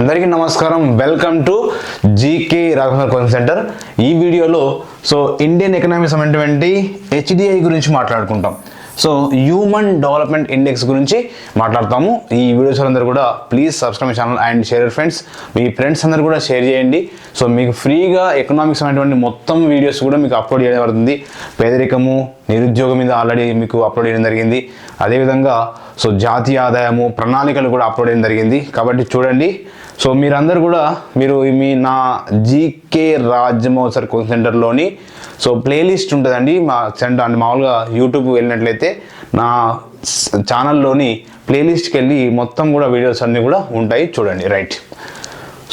అందరికీ నమస్కారం. Welcome to GK రాఘవర్ కోచింగ్ సెంటర్. ఈ వీడియోలో సో ఇండియన్ ఎకనామీ సంబంధించినటువంటి హెచ్డిఐ గురించి మాట్లాడుకుంటాం. సో హ్యూమన్ డెవలప్మెంట్ ఇండెక్స్ గురించి మాట్లాడతాము. ఈ వీడియోస్ అందరూ కూడా please subscribe channel and share friends me friends అందరూ కూడా షేర్ చేయండి. సో మీకు ఫ్రీగా ఎకనామిక్స్ అనేటువంటి మొత్తం వీడియోస్ కూడా మీకు అప్లోడ్ చేయడం జరుగుతుంది. పేదరికము నిరుద్యోగం మీద ఆల్రెడీ మీకు అప్లోడ్ చేయడం జరిగింది. అదేవిధంగా సో జాతీయ ఆదాయము ప్రణాళికలు కూడా అప్లోడ్ చేయడం జరిగింది. కాబట్టి చూడండి సో మీరందరూ కూడా మీరు మీ నా జీకే రాజమోసర్ కోచింగ్ సెంటర్లోని సో ప్లేలిస్ట్ ఉంటుందండి. మా సెంటర్ అంటే మామూలుగా యూట్యూబ్ వెళ్ళినట్లయితే నా ఛానల్లోని ప్లేలిస్ట్కి వెళ్ళి మొత్తం కూడా వీడియోస్ అన్నీ కూడా ఉంటాయి చూడండి. రైట్.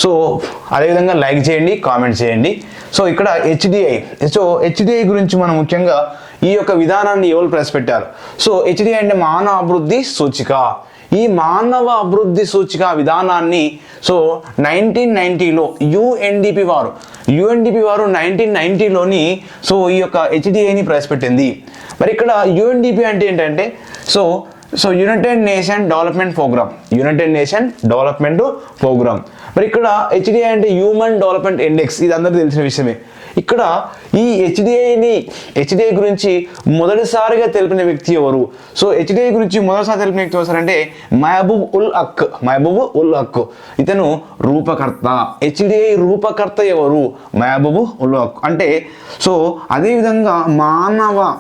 సో అదేవిధంగా లైక్ చేయండి కామెంట్ చేయండి. సో ఇక్కడ హెచ్డిఐ. సో హెచ్డిఐ గురించి మనం ముఖ్యంగా ఈ యొక్క విధానాన్ని ఎవరు ప్రవేశపెట్టారు? సో హెచ్డిఐ అంటే మానవ అభివృద్ధి సూచిక. ఈ మానవ అభివృద్ధి సూచిక విధానాన్ని సో నైన్టీన్ నైన్టీలో యుఎన్డిపి వారు యుఎన్డిపి వారు నైన్టీన్ నైన్టీలోని సో ఈ యొక్క హెచ్డిఐని ప్రవేశపెట్టింది. మరి ఇక్కడ యుఎన్డిపి అంటే ఏంటంటే so so united nation development programme united nation development programme మరి ఇక్కడ హెచ్డిఐ అంటే హ్యూమన్ డెవలప్మెంట్ ఇండెక్స్ ఇది అందరికీ తెలిసిన విషయమే. ఇక్కడ ఈ హెచ్డిఐని హెచ్డిఐ గురించి మొదటిసారిగా తెలిపిన వ్యక్తి ఎవరు? సో హెచ్డిఐ గురించి మొదటిసారి తెలిపిన వ్యక్తి ఎవరంటే అంటే మహబూబ్ ఉల్ హక్. మహబూబ్ ఉల్ హక్. ఇతను రూపకర్త. హెచ్డిఐ రూపకర్త ఎవరు? మహబూబ్ ఉల్ హక్. అంటే సో అదేవిధంగా మానవ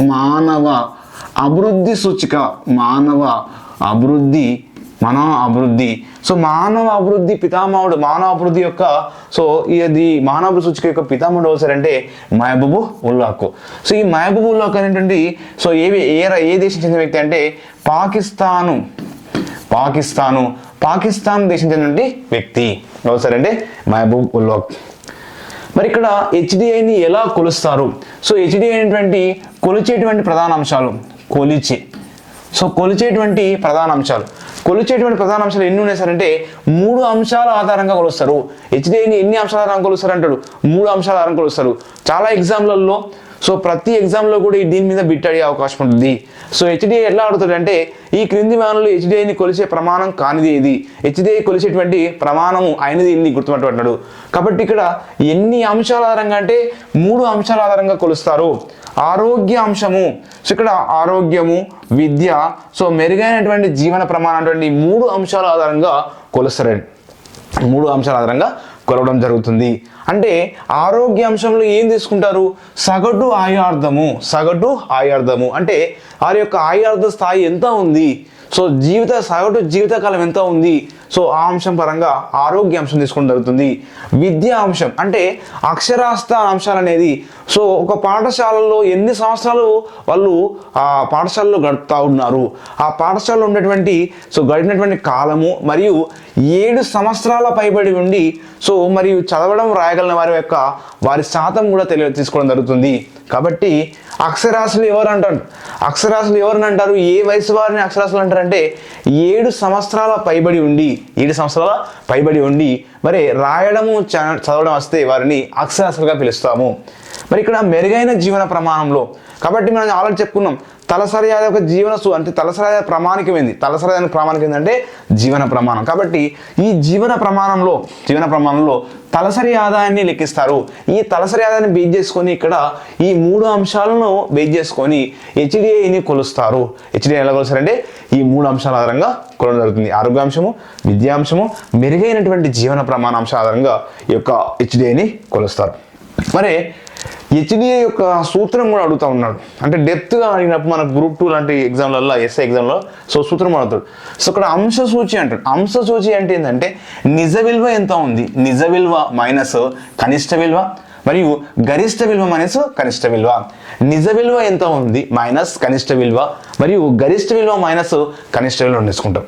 మానవ అభివృద్ధి సూచిక మానవ అభివృద్ధి మన అభివృద్ధి. సో మానవ అభివృద్ధి పితామహుడు మానవ అభివృద్ధి యొక్క సో ఇది మానవ సూచిక యొక్క పితామహుడు ఎవరంటే మహబూబు ఉల్లాకు. సో ఈ మహబూబు ఉల్లాక్ అనేటువంటి సో ఏవి ఏ ఏ దేశం చెందిన వ్యక్తి అంటే పాకిస్తాను. పాకిస్తాను. పాకిస్తాన్ దేశం చెందినటువంటి వ్యక్తి ఎవరంటే మహబూబ్ ఉల్లాక్. మరి ఇక్కడ హెచ్డిఐని ఎలా కొలుస్తారు? సో హెచ్డిఐ అనేటువంటి కొలిచేటువంటి ప్రధాన అంశాలు. కొలిచే. సో కొలిచేటువంటి ప్రధాన అంశాలు. కొలిచేటువంటి ప్రధాన అంశాలు ఎన్ని ఉన్నాయి సార్ అంటే మూడు అంశాల ఆధారంగా కొలుస్తారు. హెచ్డిఐని ఎన్ని అంశాల ఆధారంగా కొలుస్తారు అంటాడు మూడు అంశాల ఆధారంగా కొలుస్తారు. చాలా ఎగ్జామ్లలో సో ప్రతి ఎగ్జామ్లో కూడా ఈ దీని మీద బిట్ అడిగే అవకాశం ఉంటుంది. సో హెచ్డిఐ ఎట్లా అడుగుతాడంటే ఈ క్రింది వానలు హెచ్డిఐని కొలిసే ప్రమాణం కానిది ఇది హెచ్డిఐ కొలిసేటువంటి ప్రమాణము అయినది ఇన్ని గుర్తుపట్టబడ్డాడు కాబట్టి ఇక్కడ ఎన్ని అంశాల ఆధారంగా అంటే మూడు అంశాల ఆధారంగా కొలుస్తారు. ఆరోగ్య అంశము సో ఇక్కడ ఆరోగ్యము విద్య సో మెరుగైనటువంటి జీవన ప్రమాణం అటువంటి మూడు అంశాల ఆధారంగా కొలుస్తారండి. మూడు అంశాల ఆధారంగా కొలవడం జరుగుతుంది. అంటే ఆరోగ్య అంశంలో ఏం తీసుకుంటారు? సగటు ఆయార్థము సగటు ఆయార్థము అంటే వారి యొక్క ఆయార్థ స్థాయి ఎంత ఉంది? సో జీవిత సగటు జీవితకాలం ఎంత ఉంది? సో ఆ అంశం పరంగా ఆరోగ్య అంశం తీసుకోవడం జరుగుతుంది. విద్యా అంశం అంటే అక్షరాస్త అంశాలు అనేది. సో ఒక పాఠశాలలో ఎన్ని సంవత్సరాలు వాళ్ళు ఆ పాఠశాలలో గడుపుతూ ఉన్నారు? ఆ పాఠశాలలో ఉన్నటువంటి సో గడిపినటువంటి కాలము మరియు ఏడు సంవత్సరాల పైబడి ఉండి సో మరియు చదవడం రాయగలిగిన వారి యొక్క వారి శాతం కూడా తెలియ తీసుకోవడం జరుగుతుంది. కాబట్టి అక్షరాస్యులు ఎవరు అంటారు అక్షరాస్యులు ఎవరిని అంటారు ఏ వయసు వారిని అక్షరాస్యులు అంటారంటే ఏడు సంవత్సరాల పైబడి ఉండి ఏడు సంవత్సరాల పైబడి ఉండి మరి రాయడము చ- చదవడం వస్తే వారిని అక్షరాస్యులుగా పిలుస్తాము. మరి ఇక్కడ మెరుగైన జీవన ప్రమాణంలో కాబట్టి మనం ఆల్రెడీ చెప్పుకున్నాం తలసరి ఆదాయ ఒక జీవన సూ అంటే తలసరి ఆదాయ ప్రమాణికమైంది తలసరి ఆదాయ ప్రామాణికం ఏంటంటే జీవన ప్రమాణం. కాబట్టి ఈ జీవన ప్రమాణంలో జీవన ప్రమాణంలో తలసరి ఆదాయాన్ని లెక్కిస్తారు. ఈ తలసరి ఆదాయాన్ని బేస్ చేసుకొని ఇక్కడ ఈ మూడు అంశాలను బేస్ చేసుకొని హెచ్డిఐని కొలుస్తారు. హెచ్డిఐ ఎలా కొలుస్తారంటే ఈ మూడు అంశాల ఆధారంగా కొలవడం జరుగుతుంది. ఆరోగ్యాంశము విద్యాంశము మెరుగైనటువంటి జీవన ప్రమాణాంశం ఆధారంగా ఈ యొక్క హెచ్డిఐని కొలుస్తారు. మరి హెచ్డిఏ యొక్క సూత్రం కూడా అడుగుతా ఉన్నాడు. అంటే డెప్త్గా అడిగినప్పుడు మనకు గ్రూప్ టూ లాంటి ఎగ్జామ్లలో ఎస్ఐ ఎగ్జామ్లో సో సూత్రం అడుగుతాడు. సో ఇక్కడ అంశ సూచి అంటాడు. అంశ సూచి అంటే ఏంటంటే నిజ విలువ ఎంత ఉంది? నిజ విలువ మైనస్ కనిష్ట విలువ మరియు గరిష్ట విలువ మైనస్ కనిష్ట విలువ. నిజ విలువ ఎంత ఉంది? మైనస్ కనిష్ట విలువ. మరియు గరిష్ట విలువ మైనస్ కనిష్ట విలువ తీసుకుంటాం.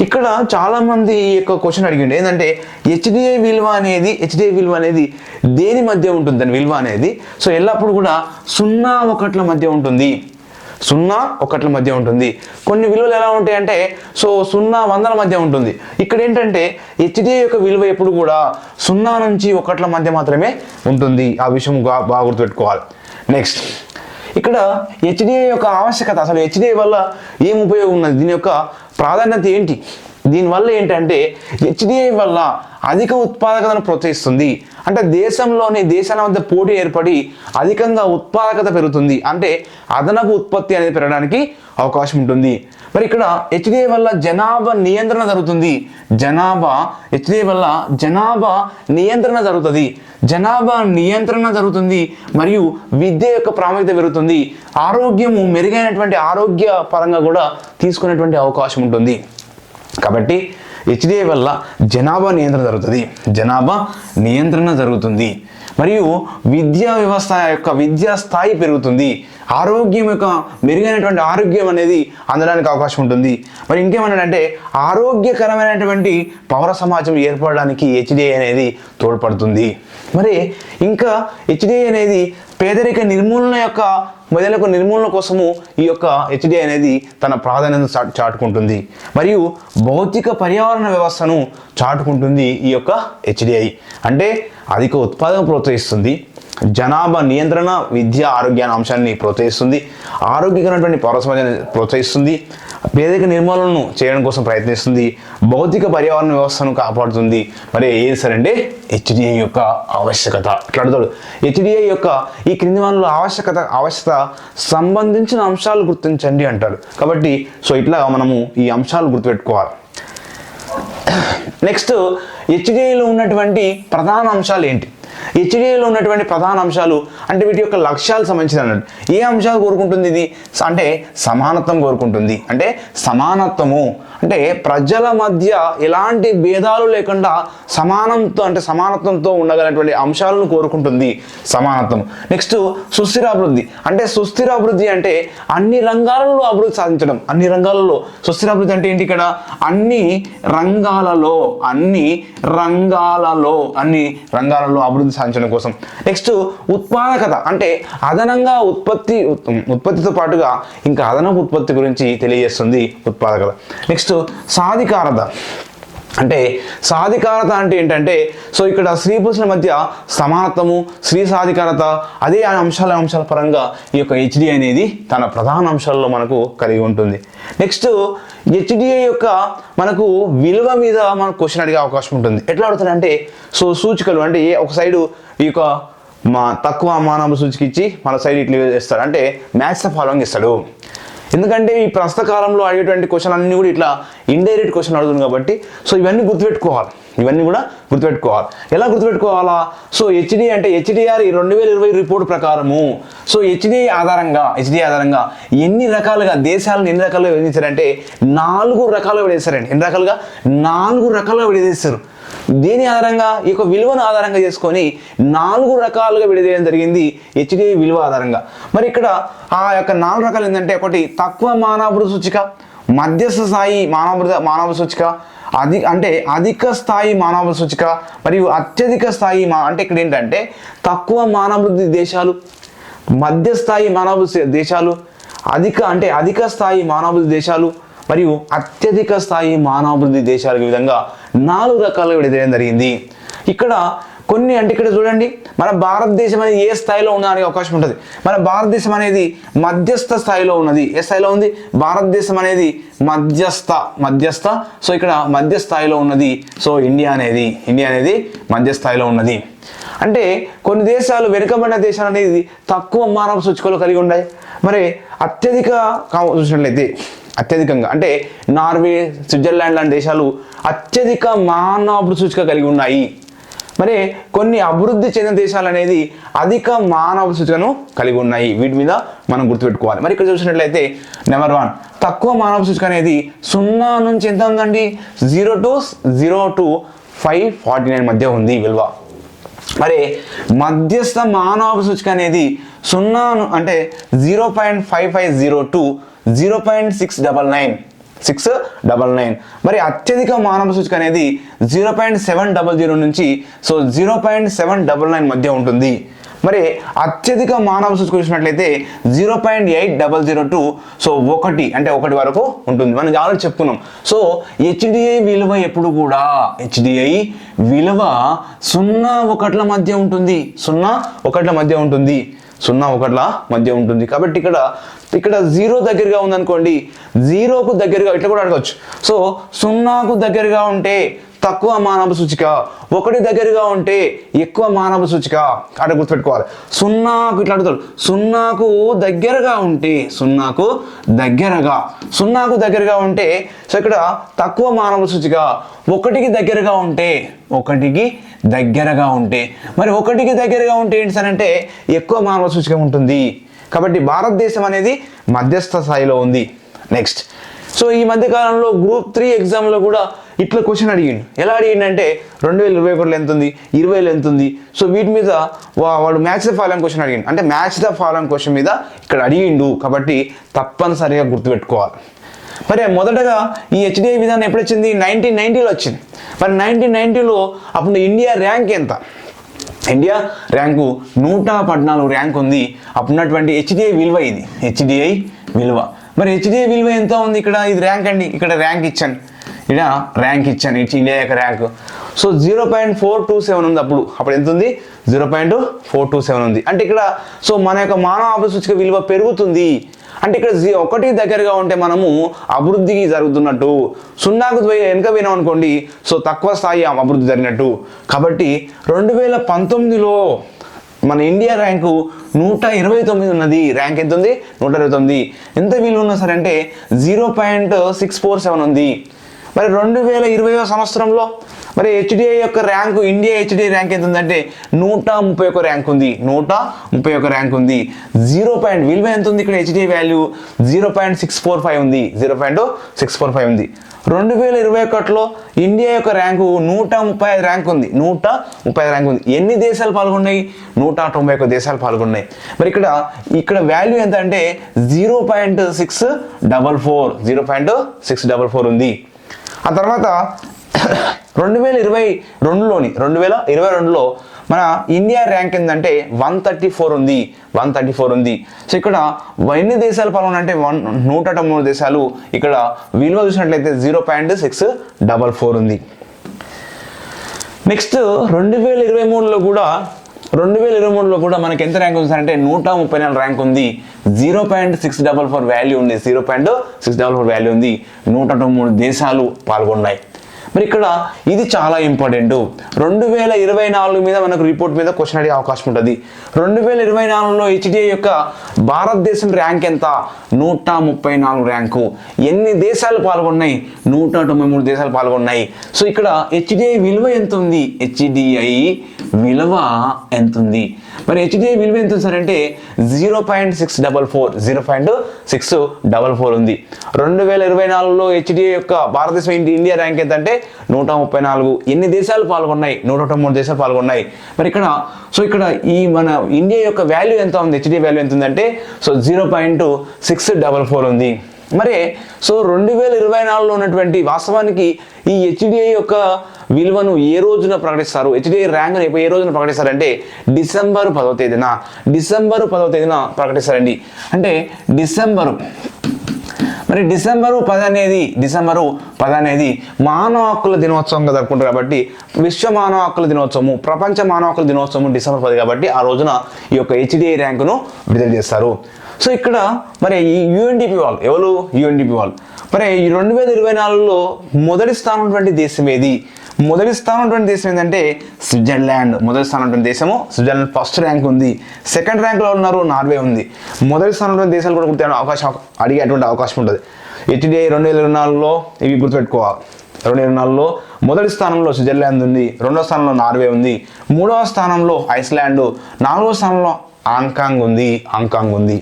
ఇక్కడ చాలామంది ఈ యొక్క క్వశ్చన్ అడిగిండు. ఏంటంటే హెచ్డిఐ విలువ అనేది హెచ్డిఐ విలువ అనేది దేని మధ్య ఉంటుంది దాని విలువ అనేది? సో ఎల్లప్పుడు కూడా సున్నా ఒకట్ల మధ్య ఉంటుంది. సున్నా ఒకట్ల మధ్య ఉంటుంది. కొన్ని విలువలు ఎలా ఉంటాయంటే సో సున్నా వందల మధ్య ఉంటుంది. ఇక్కడ ఏంటంటే హెచ్డిఐ యొక్క విలువ ఎప్పుడు కూడా సున్నా నుంచి ఒకట్ల మధ్య మాత్రమే ఉంటుంది. ఆ విషయం బాగా గుర్తుపెట్టుకోవాలి. నెక్స్ట్ ఇక్కడ హెచ్డిఐ యొక్క ఆవశ్యకత అసలు హెచ్డిఐ వల్ల ఏం ఉపయోగం ఉన్నది? దీని యొక్క ప్రాధాన్యత ఏంటి? దీనివల్ల ఏంటంటే హెచ్డిఐ వల్ల అధిక ఉత్పాదకతను ప్రోత్సహిస్తుంది. అంటే దేశంలోని దేశాల మధ్య పోటీ ఏర్పడి అధికంగా ఉత్పాదకత పెరుగుతుంది. అంటే అదనపు ఉత్పత్తి అనేది పెరగడానికి అవకాశం ఉంటుంది. మరి ఇక్కడ హెచ్డిఐ వల్ల జనాభా నియంత్రణ జరుగుతుంది. జనాభా హెచ్డిఐ వల్ల జనాభా నియంత్రణ జరుగుతుంది. జనాభా నియంత్రణ జరుగుతుంది మరియు విద్య యొక్క ప్రాముఖ్యత పెరుగుతుంది. ఆరోగ్యము మెరుగైనటువంటి ఆరోగ్య పరంగా కూడా తీసుకునేటువంటి అవకాశం ఉంటుంది. కాబట్టి హెచ్డిఐ వల్ల జనాభా నియంత్రణ జరుగుతుంది. జనాభా నియంత్రణ జరుగుతుంది. మరియు విద్యా వ్యవస్థ యొక్క విద్యా స్థాయి పెరుగుతుంది. ఆరోగ్యం యొక్క మెరుగైనటువంటి ఆరోగ్యం అనేది అందడానికి అవకాశం ఉంటుంది. మరి ఇంకేమన్నాడంటే ఆరోగ్యకరమైనటువంటి పౌర సమాజం ఏర్పడడానికి హెచ్డిఐ అనేది తోడ్పడుతుంది. మరి ఇంకా హెచ్డిఐ అనేది పేదరిక నిర్మూలన యొక్క మహిళలకు నిర్మూలన కోసము ఈ యొక్క హెచ్డిఐ అనేది తన ప్రాధాన్యతను చాటుకుంటుంది. మరియు భౌతిక పర్యావరణ వ్యవస్థను చాటుకుంటుంది ఈ యొక్క హెచ్డిఐ అంటే అధిక ఉత్పాదన ప్రోత్సహిస్తుంది. జనాభా నియంత్రణ విద్య ఆరోగ్యాన్ని అంశాన్ని ప్రోత్సహిస్తుంది. ఆరోగ్యకరమైనటువంటి పౌర సమాజాన్ని ప్రోత్సహిస్తుంది. పేదరిక నిర్మూలనను చేయడం కోసం ప్రయత్నిస్తుంది. భౌతిక పర్యావరణ వ్యవస్థను కాపాడుతుంది. మరి ఏది సరే అంటే హెచ్డిఐ యొక్క ఆవశ్యకత. ఇట్లా అడుగుతాడు. హెచ్డిఐ యొక్క ఈ క్రింది వనరుల ఆవశ్యకత ఆవశ్యకత సంబంధించిన అంశాలు గుర్తించండి అంటాడు. కాబట్టి సో ఇట్లా మనము ఈ అంశాలు గుర్తుపెట్టుకోవాలి. నెక్స్ట్ హెచ్డిఐలో ఉన్నటువంటి ప్రధాన అంశాలు ఏంటి? హెచ్డిఐలో ఉన్నటువంటి ప్రధాన అంశాలు అంటే వీటి యొక్క లక్ష్యాలు సంబంధించిన అన్నట్టు ఏ అంశాలు కోరుకుంటుంది ఇది? అంటే సమానత్వం కోరుకుంటుంది. అంటే సమానత్వము. అంటే ప్రజల మధ్య ఎలాంటి భేదాలు లేకుండా సమానంతో అంటే సమానత్వంతో ఉండగలటువంటి అంశాలను కోరుకుంటుంది సమానత్వం. నెక్స్ట్ సుస్థిర అభివృద్ధి అంటే సుస్థిర అభివృద్ధి అంటే అన్ని రంగాలలో అభివృద్ధి సాధించడం. అన్ని రంగాలలో. సుస్థిర అభివృద్ధి అంటే ఏంటి ఇక్కడ? అన్ని రంగాలలో అన్ని రంగాలలో అన్ని రంగాలలో అభివృద్ధి సాధించడం కోసం. నెక్స్ట్ ఉత్పాదకత. అంటే అదనంగా ఉత్పత్తి ఉత్పత్తితో పాటుగా ఇంకా అదనపు ఉత్పత్తి గురించి తెలియజేస్తుంది ఉత్పాదకత. నెక్స్ట్ సాధికారత. అంటే సాధికారత అంటే ఏంటంటే సో ఇక్కడ స్త్రీ పురుషుల మధ్య సమానత్వము స్త్రీ సాధికారత అదే ఆ అంశాల అంశాల పరంగా ఈ యొక్క హెచ్డిఐ అనేది తన ప్రధాన అంశాల్లో మనకు కలిగి ఉంటుంది. నెక్స్ట్ హెచ్డిఐ యొక్క మనకు విలువ మీద మనకు క్వశ్చన్ అడిగే అవకాశం ఉంటుంది. ఎట్లా అడుగుతారంటే సో సూచికలు అంటే ఏ ఒక సైడు ఈ యొక్క మా తక్కువ మానవ సూచిక ఇచ్చి మన సైడ్ ఇట్లా చేస్తాడు అంటే మ్యాథ్స్ ఫాలోయింగ్ ఇస్తాడు. ఎందుకంటే ఈ ప్రస్తుత కాలంలో అడిగేటువంటి క్వశ్చన్ అన్నీ కూడా ఇట్లా ఇండైరెక్ట్ క్వశ్చన్ అడుగుతుంది కాబట్టి సో ఇవన్నీ గుర్తుపెట్టుకోవాలి. ఇవన్నీ కూడా గుర్తుపెట్టుకోవాలి. ఎలా గుర్తుపెట్టుకోవాలా? సో హెచ్డి అంటే హెచ్డిఆర్ ఈ రెండు వేల ఇరవై రిపోర్ట్ ప్రకారము. సో హెచ్డి ఆధారంగా హెచ్డి ఆధారంగా ఎన్ని రకాలుగా దేశాలను ఎన్ని రకాలుగా విభజించారంటే నాలుగు రకాలుగా విడేశారండి ఎన్ని రకాలుగా? నాలుగు రకాలుగా విడదీశారు దేని ఆధారంగా? ఈ యొక్క విలువను ఆధారంగా చేసుకొని నాలుగు రకాలుగా విడదీయడం జరిగింది హెచ్డిఐ విలువ ఆధారంగా. మరి ఇక్కడ ఆ యొక్క నాలుగు రకాలు ఏంటంటే ఒకటి తక్కువ మానవృత సూచిక మధ్యస్థ స్థాయి మానవ మానవ సూచిక అధి అంటే అధిక స్థాయి మానవ సూచిక మరియు అత్యధిక స్థాయి మా అంటే ఇక్కడ ఏంటంటే తక్కువ మానవృద్ధి దేశాలు మధ్యస్థాయి మానవ దేశాలు అధిక అంటే అధిక స్థాయి మానవాభివృద్ధి దేశాలు మరియు అత్యధిక స్థాయి మానవాభివృద్ధి దేశాలకు విధంగా నాలుగు రకాలుగా విడదీయడం జరిగింది. ఇక్కడ కొన్ని అంటే ఇక్కడ చూడండి మన భారతదేశం అనేది ఏ స్థాయిలో ఉండడానికి అవకాశం ఉంటుంది. మన భారతదేశం అనేది మధ్యస్థ స్థాయిలో ఉన్నది. ఏ స్థాయిలో ఉంది? భారతదేశం అనేది మధ్యస్థ మధ్యస్థ. సో ఇక్కడ మధ్య స్థాయిలో ఉన్నది. సో ఇండియా అనేది ఇండియా అనేది మధ్య స్థాయిలో ఉన్నది. అంటే కొన్ని దేశాలు వెనుకబడిన దేశాలు అనేది తక్కువ మానవ సూచికలు కలిగి ఉన్నాయి. మరి అత్యధిక చూసినట్లయితే అత్యధికంగా. అంటే నార్వే స్విట్జర్లాండ్ లాంటి దేశాలు అత్యధిక మానవ సూచిక కలిగి ఉన్నాయి. మరి కొన్ని అభివృద్ధి చెందిన దేశాలు అనేది అధిక మానవ సూచికను కలిగి ఉన్నాయి. వీటి మీద మనం గుర్తుపెట్టుకోవాలి. మరి ఇక్కడ చూసినట్లయితే నెంబర్ వన్ తక్కువ మానవ సూచిక అనేది సున్నా నుంచి ఎంత ఉందండి? Zero to zero two five forty nine మధ్య ఉంది విలువ. మరి మధ్యస్థ మానవ సూచిక అనేది సున్నాను అంటే zero point five five zero two zero point six double nine six double nine. మరి అత్యధిక మానవ సూచిక అనేది zero point seven double zero నుంచి so zero point seven double nine మధ్య ఉంటుంది. మరి అత్యధిక మానవ సూచిక చూసినట్లయితే zero point eight double zero two so ఒకటి అంటే ఒకటి వరకు ఉంటుంది. మనం ఆల్రెడీ చెప్పుకున్నాం. సో హెచ్డిఐ విలువ ఎప్పుడు కూడా హెచ్డిఐ విలువ సున్నా ఒకట్ల మధ్య ఉంటుంది. సున్నా ఒకట్ల మధ్య ఉంటుంది. సున్నా ఒకట్ల మధ్య ఉంటుంది. కాబట్టి ఇక్కడ ఇక్కడ జీరో దగ్గరగా ఉందనుకోండి జీరోకు దగ్గరగా ఇట్లా కూడా అడగచ్చు. సో సున్నాకు దగ్గరగా ఉంటే తక్కువ మానవ సూచిక ఒకటి దగ్గరగా ఉంటే ఎక్కువ మానవ సూచిక అక్కడ గుర్తుపెట్టుకోవాలి. సున్నాకు ఇట్లా అడుగుతాడు సున్నాకు దగ్గరగా ఉంటే సున్నాకు దగ్గరగా సున్నాకు దగ్గరగా ఉంటే సో ఇక్కడ తక్కువ మానవ సూచిక ఒకటికి దగ్గరగా ఉంటే ఒకటికి దగ్గరగా ఉంటే మరి ఒకటికి దగ్గరగా ఉంటే ఏంటి సార్ అంటే ఎక్కువ మానవ సూచిక ఉంటుంది. కాబట్టి భారతదేశం అనేది మధ్యస్థ స్థాయిలో ఉంది. నెక్స్ట్ సో ఈ మధ్యకాలంలో గ్రూప్ త్రీ ఎగ్జామ్లో కూడా ఇట్లా క్వశ్చన్ అడిగిండు. ఎలా అడిగిండంటే రెండు వేల ఇరవై ఒకటిలో ఎంత ఉంది? ఇరవైలో ఎంత ఉంది? సో వీటి మీద వా- వాడు మ్యాచ్ ద ఫాలోయింగ్ క్వశ్చన్ అడిగిండు. అంటే మ్యాచ్ ద ఫాలోయింగ్ క్వశ్చన్ మీద ఇక్కడ అడిగిండు. కాబట్టి తప్పనిసరిగా గుర్తుపెట్టుకోవాలి. మరి మొదటగా ఈ హెచ్డిఐ విధానం ఎప్పుడు వచ్చింది నైన్టీన్ నైన్టీలో వచ్చింది. మరి నైన్టీన్ నైన్టీలో అప్పుడు ఇండియా ర్యాంక్ ఎంత? ఇండియా ర్యాంకు నూట పద్నాలుగు ర్యాంక్ ఉంది. అప్పుడున్నటువంటి హెచ్డిఐ విలువ ఇది. హెచ్డిఐ విలువ. మరి హెచ్డిఐ విలువ ఎంత ఉంది ఇక్కడ? ఇది ర్యాంక్ అండి. ఇక్కడ ర్యాంక్ ఇచ్చాను. ఇక్కడ ర్యాంక్ ఇచ్చాను. ఇచ్చి ఇండియా యొక్క rank so zero point four two seven ఉంది అప్పుడు. అప్పుడు ఎంత ఉంది? Zero point four two seven ఉంది. అంటే ఇక్కడ సో మన యొక్క మానవ అభిసూచిక విలువ పెరుగుతుంది. అంటే ఇక్కడ జీ ఒకటి దగ్గరగా ఉంటే మనము అభివృద్ధికి జరుగుతున్నట్టు సున్నాకు పోయి వెనుక పోయినాం అనుకోండి సో తక్కువ స్థాయి అభివృద్ధి జరిగినట్టు. కాబట్టి రెండు వేల పంతొమ్మిదిలో మన ఇండియా ర్యాంకు నూట ఇరవై తొమ్మిది ఉన్నది. ర్యాంక్ ఎంత ఉంది నూట ఇరవై తొమ్మిది. ఎంత విలువ ఉన్నా సరే అంటే zero point six four seven ఉంది. మరి రెండు వేల ఇరవైవ సంవత్సరంలో మరి హెచ్డిఐ యొక్క ర్యాంకు ఇండియా హెచ్డిఐ ర్యాంక్ ఎంత ఉందంటే నూట ముప్పై ఒక ర్యాంక్ ఉంది. నూట ముప్పై ఒక ర్యాంక్ ఉంది. జీరో పాయింట్ విలువ ఎంత ఉంది ఇక్కడ HDI value? Zero point six four five ఉంది. Zero point six four five ఉంది. రెండు వేల ఇరవై ఒకటిలో ఇండియా యొక్క ర్యాంకు నూట ముప్పై ఐదు ర్యాంక్ ఉంది. నూట ముప్పై ఐదు ర్యాంక్ ఉంది. ఎన్ని దేశాలు పాల్గొన్నాయి? నూట తొంభై ఒక్క దేశాలు పాల్గొన్నాయి. మరి ఇక్కడ ఇక్కడ వాల్యూ ఎంత అంటే zero point six double four zero point six double four ఉంది. ఆ తర్వాత రెండు వేల ఇరవై రెండులోని రెండు వేల ఇరవై రెండులో మన ఇండియా ర్యాంక్ ఏంటంటే వన్ థర్టీ ఫోర్ ఉంది వన్ థర్టీ ఫోర్ ఉంది. సో ఇక్కడ ఎన్ని దేశాలు పాల్గొనంటే వన్ నూట తొమ్మిది దేశాలు ఇక్కడ విలువ చూసినట్లయితే zero point six double four ఉంది. నెక్స్ట్ రెండు వేల ఇరవై మూడులో కూడా రెండు వేల ఇరవై మూడులో కూడా మనకి ఎంత ర్యాంక్ ఉంది అంటే నూట ముప్పై నాలుగు ర్యాంక్ ఉంది. Zero point six double four value ఉంది. Zero point six double four value ఉంది. నూట మూడు దేశాలు పాల్గొన్నాయి. మరి ఇక్కడ ఇది చాలా ఇంపార్టెంట్. రెండు వేల ఇరవై నాలుగు మీద మనకు రిపోర్ట్ మీద క్వశ్చన్ అడిగే అవకాశం ఉంటుంది. రెండు వేల ఇరవై నాలుగులో హెచ్డిఐ యొక్క భారతదేశం ర్యాంక్ ఎంత? నూట ముప్పై నాలుగు ర్యాంకు. ఎన్ని దేశాలు పాల్గొన్నాయి? నూట తొంభై మూడు దేశాలు పాల్గొన్నాయి. సో ఇక్కడ హెచ్డిఐ విలువ ఎంత ఉంది హెచ్డిఐ విలువ ఎంత ఉంది మరి హెచ్డిఐ విలువ ఎంత ఉంది సార్ అంటే zero point six double four zero point six double four ఉంది. రెండు వేల ఇరవై నాలుగులో హెచ్డిఐ యొక్క భారతదేశం ఇండియా ర్యాంక్ ఎంత అంటే నూట ముప్పై నాలుగు. ఎన్ని దేశాలు పాల్గొన్నాయి? నూట మూడు దేశాలు పాల్గొన్నాయి. మరి ఇక్కడ సో ఇక్కడ ఈ మన ఇండియా యొక్క వాల్యూ ఎంత ఉంది? హెచ్డిఐ వాల్యూ ఎంత ఉందంటే so zero point six double four ఉంది. మరి సో రెండు వేల ఇరవై నాలుగులో ఉన్నటువంటి వాస్తవానికి ఈ హెచ్డిఐ యొక్క విలువను ఏ రోజున ప్రకటిస్తారు? హెచ్డిఐ ర్యాంక్ను ఏ రోజున ప్రకటిస్తారంటే డిసెంబర్ పదవ తేదీన. డిసెంబర్ పదవ తేదీన ప్రకటిస్తారండి. అంటే డిసెంబరు. మరి డిసెంబరు పది అనేది డిసెంబరు పది అనేది మానవ హక్కుల దినోత్సవంగా జరుపుకుంటారు కాబట్టి విశ్వ మానవ హక్కుల దినోత్సవము ప్రపంచ మానవ హక్కుల దినోత్సవం డిసెంబర్ పది కాబట్టి ఆ రోజున ఈ యొక్క హెచ్డిఐ ర్యాంకును విడుదల చేస్తారు. సో ఇక్కడ మరి ఈ యుఎన్డిపి వాళ్ళు ఎవరు? యుఎన్డిపి వాళ్ళు. మరి ఈ రెండు వేల ఇరవై నాలుగులో మొదటి స్థానం ఉన్నటువంటి దేశం ఏది? మొదటి స్థానం ఉన్నటువంటి దేశం ఏంటంటే స్విట్జర్లాండ్. మొదటి స్థానం ఉన్నటువంటి దేశము స్విట్జర్లాండ్. ఫస్ట్ ర్యాంక్ ఉంది. సెకండ్ ర్యాంక్లో ఉన్నారు నార్వే ఉంది. మొదటి స్థానం ఉన్నటువంటి దేశాలు కూడా గుర్తు అవకాశం అడిగేటువంటి అవకాశం ఉంటుంది. హెచ్డిఐ రెండు వేల ఇరవై నాలుగులో ఇవి గుర్తుపెట్టుకోవాలి రెండు ఇరవై నాలుగులో మొదటి స్థానంలో స్విట్జర్లాండ్ ఉంది రెండో స్థానంలో నార్వే ఉంది మూడవ స్థానంలో ఐస్లాండ్ నాలుగవ స్థానంలో హాంకాంగ్ ఉంది హాంకాంగ్ ఉంది.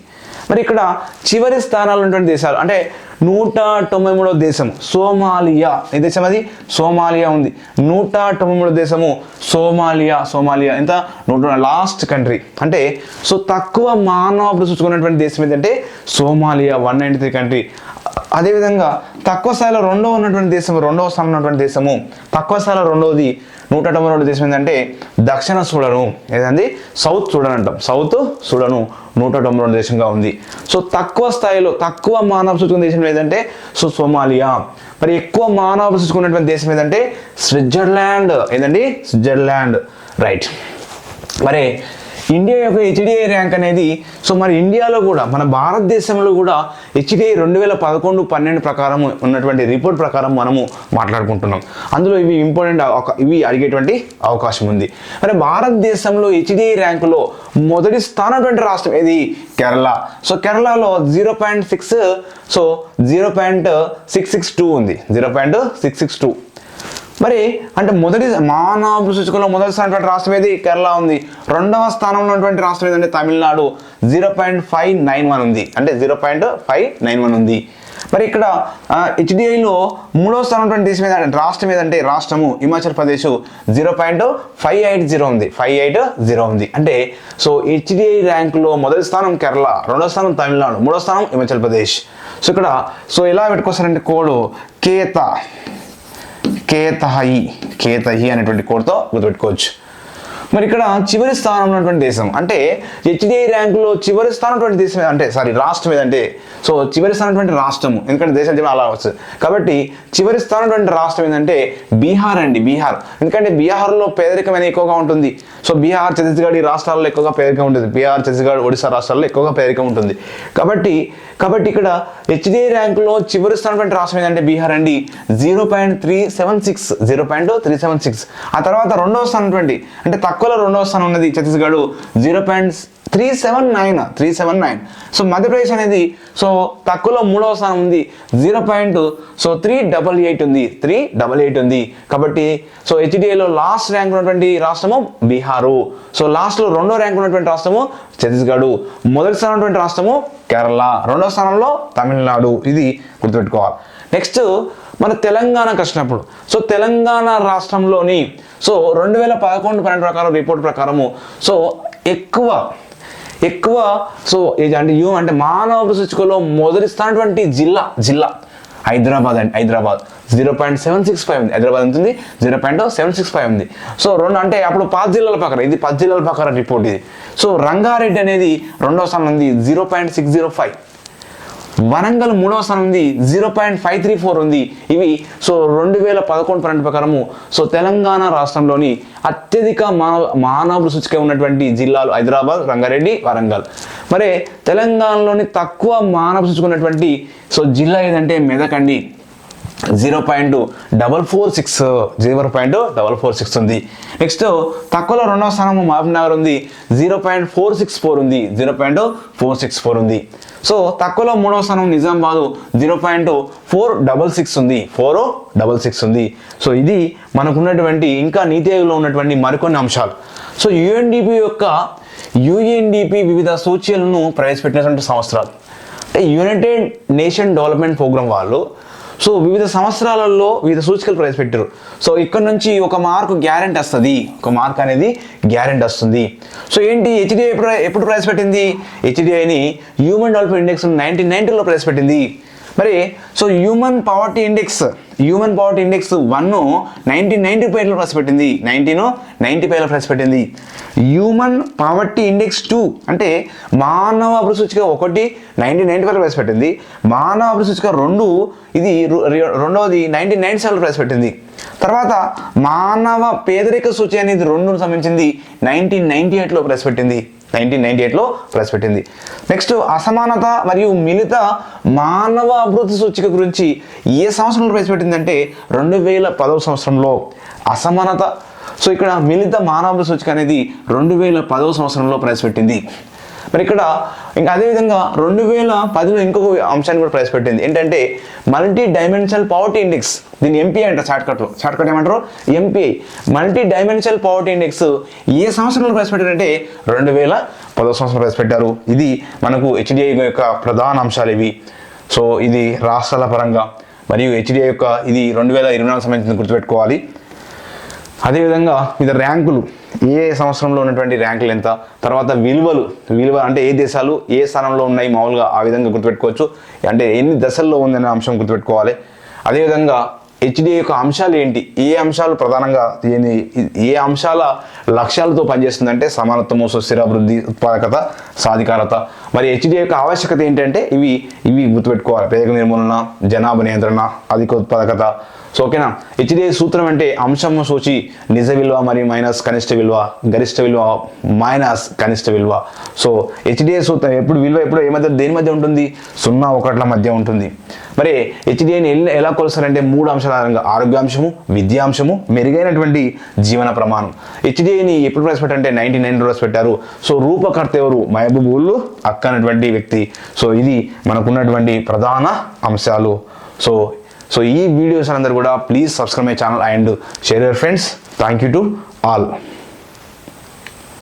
మరి ఇక్కడ చివరి స్థానాలు ఉన్నటువంటి దేశాలు అంటే నూట తొంభై మూడో దేశం సోమాలియా. ఏ దేశం అది? సోమాలియా ఉంది. నూట తొంభై మూడో దేశము సోమాలియా సోమాలియా. ఎంత? నూట లాస్ట్ కంట్రీ. అంటే సో తక్కువ మానవ చూసుకున్నటువంటి దేశం ఏంటంటే Somalia one ninety three country. అదేవిధంగా తక్కువ స్థాయిలో రెండవ ఉన్నటువంటి దేశం రెండవ స్థానం ఉన్నటువంటి దేశము. తక్కువ స్థాయిలో రెండవది నూట తొంభై రెండు దేశం ఏంటంటే దక్షిణ సూడను. ఏదండి? సౌత్ సూడన్ అంటాం. సౌత్ సూడను నూట తొంభై రెండు దేశంగా ఉంది. సో తక్కువ స్థాయిలో తక్కువ మానవ సూచుకున్న దేశం ఏదంటే సో సోమాలియా. మరి ఎక్కువ మానవ సూచుకున్నటువంటి దేశం ఏదంటే స్విట్జర్లాండ్. ఏదండి? స్విట్జర్లాండ్. రైట్. మరి ఇండియా యొక్క హెచ్డిఐ ర్యాంక్ అనేది సో మరి ఇండియాలో కూడా మన భారతదేశంలో కూడా హెచ్డిఐ రెండు వేల పదకొండు పన్నెండు ప్రకారం ఉన్నటువంటి రిపోర్ట్ ప్రకారం మనము మాట్లాడుకుంటున్నాం. అందులో ఇవి ఇంపార్టెంట్ ఇవి అడిగేటువంటి అవకాశం ఉంది. మరి భారతదేశంలో హెచ్డిఐ ర్యాంకులో మొదటి స్థానటువంటి రాష్ట్రం ఏది? కేరళ. సో కేరళలో zero point six so zero point six six two ఉంది. Zero point six six two. మరి అంటే మొదటి మానవ సూచికలో మొదటి స్థానం రాష్ట్రం ఏది? కేరళ ఉంది. రెండవ స్థానంలో ఉన్నటువంటి రాష్ట్రం ఏదంటే Tamil Nadu. Zero point five nine one ఉంది. అంటే zero point five nine one ఉంది. మరి ఇక్కడ హెచ్డిఐలో మూడో స్థానం దేశం ఏదంటే రాష్ట్రం ఏదంటే రాష్ట్రము Himachal Pradesh. Zero point five eight zero ఉంది. ఫైవ్ ఎయిట్ జీరో ఉంది. అంటే సో హెచ్డిఐ ర్యాంకులో మొదటి స్థానం కేరళ రెండో స్థానం తమిళనాడు మూడో స్థానం హిమాచల్ ప్రదేశ్. సో ఇక్కడ సో ఎలా పెట్టుకొస్తారంటే కోడు కేత. కేతహి కేతహి అనేటువంటి కోడ్తో గుర్తుపెట్టుకోవచ్చు. మరి ఇక్కడ చివరి స్థానంలో ఉన్నటువంటి దేశం. అంటే హెచ్డిఐ ర్యాంకులో చివరి స్థానం దేశం ఏదంటే సారీ రాష్ట్రం ఏదంటే సో చివరి స్థానం రాష్ట్రం రాష్ట్రము. ఎందుకంటే దేశం చెప్పిన అలా వచ్చు. కాబట్టి చివరి స్థానం రాష్ట్రం ఏంటంటే బీహార్ అండి బీహార్. ఎందుకంటే బీహార్లో పేదరికం ఎక్కువగా ఉంటుంది. సో బీహార్ ఛత్తీస్గఢ్ ఈ రాష్ట్రాల్లో ఎక్కువగా పేదరికం ఉంటుంది. బీహార్ ఛత్తీస్గఢ్ ఒడిశా రాష్ట్రాల్లో ఎక్కువగా పేదరికం ఉంటుంది. కాబట్టి కాబట్టి ఇక్కడ హెచ్డిఐ ర్యాంకులో చివరి స్థానం రాష్ట్రం ఏంటంటే బీహార్ అండి. Zero point three seven six zero point three seven six. ఆ తర్వాత రెండవ స్థానం అంటే తక్కువ తక్కువలో రెండవ స్థానం ఉన్నది Chhattisgarh zero point three seven nine three seven nine. So Madhya Pradesh అనేది సో తక్కువలో మూడవ స్థానం ఉంది. Zero point so three double eight ఉంది. త్రీ డబల్ ఎయిట్ ఉంది. కాబట్టి సో హెచ్డిఏలో లాస్ట్ ర్యాంక్ ఉన్నటువంటి రాష్ట్రము బీహారు. సో లాస్ట్లో రెండో ర్యాంక్ ఉన్నటువంటి రాష్ట్రము ఛత్తీస్గఢ్. మొదటి స్థానం ఉన్నటువంటి రాష్ట్రము కేరళ. రెండో స్థానంలో తమిళనాడు. ఇది గుర్తుపెట్టుకోవాలి. నెక్స్ట్ మన తెలంగాణకు వచ్చినప్పుడు సో తెలంగాణ రాష్ట్రంలోని సో రెండు వేల పదకొండు పన్నెండు ప్రకారం రిపోర్ట్ ప్రకారము. సో ఎక్కువ ఎక్కువ సో ఇది అంటే యూ అంటే మానవ సూచికలో మొదటి స్థానటువంటి జిల్లా జిల్లా. హైదరాబాద్ అండి Hyderabad. Zero point seven six five ఉంది. హైదరాబాద్ ఎంత ఉంది zero point seven six five ఉంది. సో రెండు అంటే అప్పుడు పది జిల్లాల ప్రకారం ఇది పది జిల్లాల ప్రకారం రిపోర్ట్ ఇది. సో రంగారెడ్డి అనేది రెండో స్థానం ఉంది zero point six zero five. Warangal మూడవ స్థానం ఉంది zero point five three four ఉంది. ఇవి సో రెండు వేల పదకొండు పన్నెండు ప్రకారము సో తెలంగాణ రాష్ట్రంలోని అత్యధిక మానవ మానవ సూచిక ఉన్నటువంటి జిల్లాలు హైదరాబాద్ రంగారెడ్డి వరంగల్. మరి తెలంగాణలోని తక్కువ మానవ సూచిక ఉన్నటువంటి సో జిల్లా ఏదంటే మెదక్ అండి zero point double four six zero point double four six ఉంది. నెక్స్ట్ తక్కువలో రెండవ స్థానం మహబూబ్నగర్ ఉంది. Zero point four six four ఉంది. Zero point four six four ఉంది. సో తక్కువలో మూడవ స్థానం Nizamabad zero point four double six ఉంది. ఫోర్ డబల్ సిక్స్ ఉంది. సో ఇది మనకున్నటువంటి ఇంకా నీతి ఆయోగంలో ఉన్నటువంటి మరికొన్ని అంశాలు. సో యుఎన్డిపి యొక్క యుఎన్డిపి వివిధ సూచీలను ప్రవేశపెట్టినటువంటి సంవత్సరాలు. అంటే యునైటెడ్ నేషన్ డెవలప్మెంట్ ప్రోగ్రామ్ వాళ్ళు సో వివిధ సంవత్సరాలలో వివిధ సూచికలు ప్రవేశపెట్టారు. సో ఇక్కడ నుంచి ఒక మార్క్ గ్యారెంటీ వస్తుంది. ఒక మార్క్ అనేది గ్యారెంటీ వస్తుంది. సో ఏంటి హెచ్డిఐ ఎప్పుడు ప్రవేశపెట్టింది? హెచ్డిఐని హ్యూమన్ డెవలప్మెంట్ ఇండెక్స్ నైన్టీన్ నైన్టీలో ప్రవేశపెట్టింది. మరి so human poverty index human poverty index one nineteen ninety ఫైవ్లో ప్రవేశపెట్టింది. నైన్టీన్ నైన్టీ ఫైవ్లో ప్రవేశపెట్టింది. హ్యూమన్ పవర్టీ ఇండెక్స్ టూ అంటే మానవ అభివృద్ధి సూచిక ఒకటి నైన్టీన్ నైన్టీ ఫైవ్లో ప్రవేశపెట్టింది. మానవ అభివృద్ధి సూచిక రెండు ఇది రెండవది నైన్టీన్ నైన్టీ సెవెన్లో ప్రవేశపెట్టింది. తర్వాత మానవ పేదరిక సూచి అనేది రెండును సంబంధించింది. నైన్టీన్ నైన్టీ ఎయిట్లో ప్రవేశపెట్టింది. నైన్టీన్ నైన్టీ ఎయిట్లో ప్రవేశపెట్టింది నెక్స్ట్ అసమానత మరియు మిలిత మానవ అభివృద్ధి సూచిక గురించి ఏ సంవత్సరంలో ప్రవేశపెట్టిందంటే రెండు వేల పదవ సంవత్సరంలో అసమానత. సో ఇక్కడ మిలిత మానవ సూచిక అనేది రెండు వేల పదవ సంవత్సరంలో ప్రవేశపెట్టింది మరి ఇక్కడ ఇంకా అదేవిధంగా రెండు వేల పదిలో ఇంకొక అంశాన్ని కూడా ప్రవేశపెట్టింది. ఏంటంటే మల్టీ డైమెన్షనల్ పవర్టీ ఇండెక్స్ దీన్ని ఎంపీ అంటారు షార్ట్కట్లో షార్ట్కట్ ఏమంటారు? MPI multi dimensional poverty index ఏ సంవత్సరంలో ప్రవేశపెట్టారంటే రెండు వేల పదో సంవత్సరం ప్రవేశపెట్టారు. ఇది మనకు హెచ్డిఐ యొక్క ప్రధాన అంశాలు ఇవి. సో ఇది రాష్ట్రాల పరంగా మరియు హెచ్డిఐ యొక్క ఇది రెండు వేల ఇరవై నాలుగు సంబంధించిన గుర్తుపెట్టుకోవాలి. అదేవిధంగా వివిధ ర్యాంకులు ఏ సంవత్సరంలో ఉన్నటువంటి ర్యాంకులు ఎంత? తర్వాత విలువలు. విలువ అంటే ఏ దేశాలు ఏ స్థానంలో ఉన్నాయి? మామూలుగా ఆ విధంగా గుర్తుపెట్టుకోవచ్చు. అంటే ఎన్ని దశల్లో ఉందనే అంశం గుర్తుపెట్టుకోవాలి. అదేవిధంగా హెచ్డి యొక్క అంశాలు ఏంటి? ఏ అంశాలు ప్రధానంగా దీని ఏ అంశాల లక్ష్యాలతో పనిచేస్తుందంటే సమానత్వము సుస్థిర అభివృద్ధి ఉత్పాదకత సాధికారత. మరి హెచ్డి యొక్క ఆవశ్యకత ఏంటంటే ఇవి ఇవి గుర్తుపెట్టుకోవాలి. పేదక నిర్మూలన జనాభా నియంత్రణ అధిక ఉత్పాదకత. సో ఓకేనా హెచ్డిఏ సూత్రం అంటే అంశము సూచి నిజ విలువ మరియు మైనస్ కనిష్ట విలువ గరిష్ట విలువ మైనస్ కనిష్ట విలువ. సో హెచ్డిఏ సూత్రం ఎప్పుడు విలువ ఎప్పుడు ఏ మధ్య దేని మధ్య ఉంటుంది? సున్నా ఒకట్ల మధ్య ఉంటుంది. మరి హెచ్డిఐని ఎలా కొలుస్తారంటే మూడు అంశాల ఆధారంగా. ఆరోగ్యాంశము విద్యాంశము మెరుగైనటువంటి జీవన ప్రమాణం. హెచ్డిఐని ఎప్పుడు ప్రవేశపెట్టారంటే నైన్టీ నైన్ ప్రవేశపెట్టారు. సో రూపకర్త ఎవరు? మహబూబ్ ఉల్లు అక్క అనేటువంటి వ్యక్తి. సో ఇది మనకున్నటువంటి ప్రధాన అంశాలు. సో సో ఈ వీడియోస్ అందరూ కూడా please subscribe my channel and share your friends. Thank you to all.